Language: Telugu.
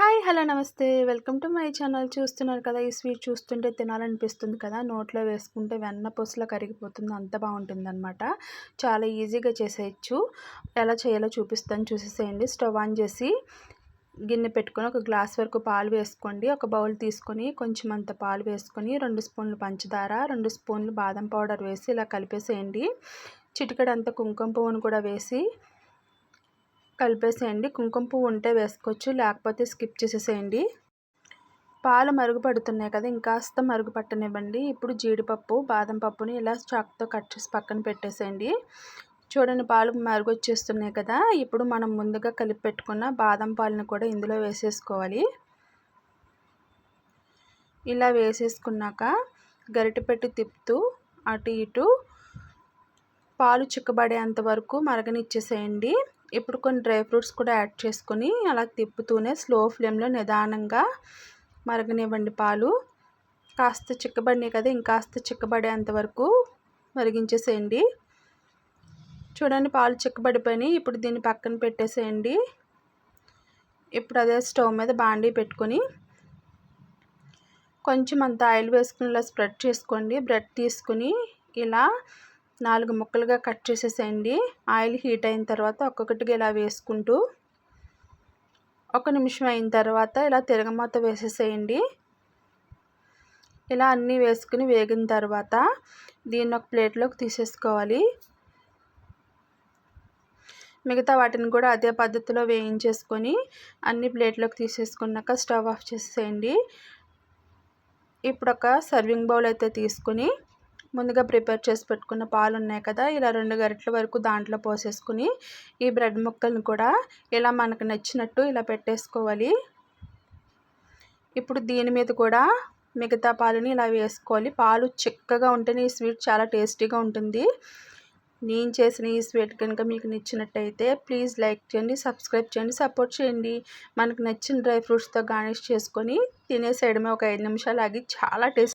Hi hello namaste. Welcome to my channel. చూస్తున్నారు కదా ఈ స్వీట్ చూస్తుంటే తినాలనిపిస్తుంది కదా. నోట్లో వేసుకుంటే వెన్న పూసలో కరిగిపోతుంది. అంత బాగుంటుందన్నమాట. చాలా ఈజీగా చేసేయచ్చు. ఎలా చేయాలో చూపిస్తాను. చూసేసేయండి. స్టవ్ ఆన్ చేసి గిన్నె పెట్టుకొని ఒక గ్లాస్ వరకు పాలు వేసుకోండి. ఒక బౌల్ తీసుకొని కొంచెం అంత పాలు వేసుకొని రెండు స్పూన్లు పంచదార రెండు స్పూన్లు బాదం పౌడర్ వేసి ఇలా కలిపేసేయండి. చిటికడంత కుంకుమ పువ్వును కూడా వేసి కలిపేసేయండి. కుంకుమ పువ్వు ఉంటే వేసుకోవచ్చు లేకపోతే స్కిప్ చేసేసేయండి. పాలు మరుగుపడుతున్నాయి కదా ఇంకాస్త మరుగుపట్టనివ్వండి. ఇప్పుడు జీడిపప్పు బాదం పప్పుని ఇలా చాక్తో కట్ చేసి పక్కన పెట్టేసేయండి. చూడండి పాలు మరుగొచ్చేస్తున్నాయి కదా. ఇప్పుడు మనం ముందుగా కలిపి పెట్టుకున్న బాదం పాలను కూడా ఇందులో వేసేసుకోవాలి. ఇలా వేసేసుకున్నాక గరిటె పెట్టి తిప్పుతూ అటు ఇటు పాలు చిక్కబడేంత వరకు మరగనిచ్చేసేయండి. ఇప్పుడు కొన్ని డ్రై ఫ్రూట్స్ కూడా యాడ్ చేసుకొని అలా తిప్పుతూనే స్లో ఫ్లేమ్లో నిదానంగా మరగనివ్వండి పాలు. కాస్త చిక్కబడినాయి కదా ఇంకాస్త చిక్కబడేంత వరకు మరిగించేసేయండి. చూడండి పాలు చిక్కబడిపోయినాయి. ఇప్పుడు దీన్ని పక్కన పెట్టేసేయండి. ఇప్పుడు అదే స్టవ్ మీద బాండీ పెట్టుకొని కొంచెం అంత ఆయిల్ వేసుకుని ఇలా స్ప్రెడ్ చేసుకోండి. బ్రెడ్ తీసుకుని ఇలా నాలుగు ముక్కలుగా కట్ చేసేసేయండి. ఆయిల్ హీట్ అయిన తర్వాత ఒక్కొక్కటిగా ఇలా వేసుకుంటూ ఒక నిమిషం అయిన తర్వాత ఇలా తిరగమాత వేసేసేయండి. ఇలా అన్నీ వేసుకుని వేగిన తర్వాత దీన్ని ఒక ప్లేట్లోకి తీసేసుకోవాలి. మిగతా వాటిని కూడా అదే పద్ధతిలో వేయించేసుకొని అన్ని ప్లేట్లోకి తీసేసుకున్నాక స్టవ్ ఆఫ్ చేసేయండి ఇప్పుడు ఒక సర్వింగ్ బౌల్ అయితే తీసుకుని ముందుగా ప్రిపేర్ చేసి పెట్టుకున్న పాలు ఉన్నాయి కదా ఇలా రెండు గరిటల వరకు దాంట్లో పోసేసుకుని ఈ బ్రెడ్ ముక్కలను కూడా ఇలా మనకు నచ్చినట్టు ఇలా పెట్టేసుకోవాలి. ఇప్పుడు దీని మీద కూడా మిగతా పాలని ఇలా వేసుకోవాలి. పాలు చిక్కగా ఉంటేనే ఈ స్వీట్ చాలా టేస్టీగా ఉంటుంది. నేను చేసిన ఈ స్వీట్ కనుక మీకు నచ్చినట్టయితే ప్లీజ్ లైక్ చేయండి సబ్స్క్రైబ్ చేయండి సపోర్ట్ చేయండి. మనకు నచ్చిన డ్రై ఫ్రూట్స్తో గార్నిష్ చేసుకొని తినేసేయడమే ఒక ఐదు నిమిషాలు ఆగి చాలా టేస్ట్